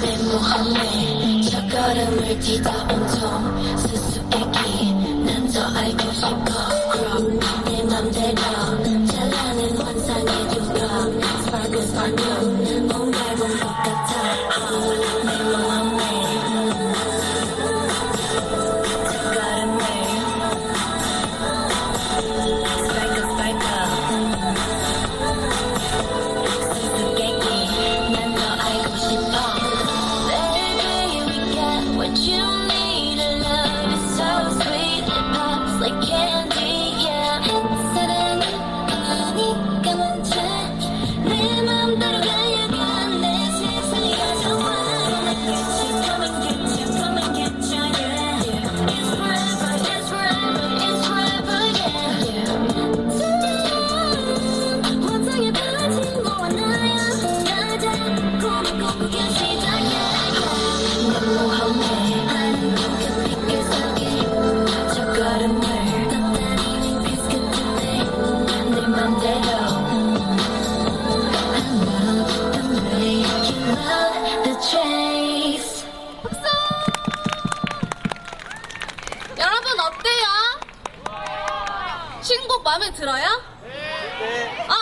내 몸에 저 걸음을 뛰다본 좀 수수께끼 난 더 알고 싶어 그럼 내 맘대로. 어때요? 신곡 마음에 들어요? 네. 아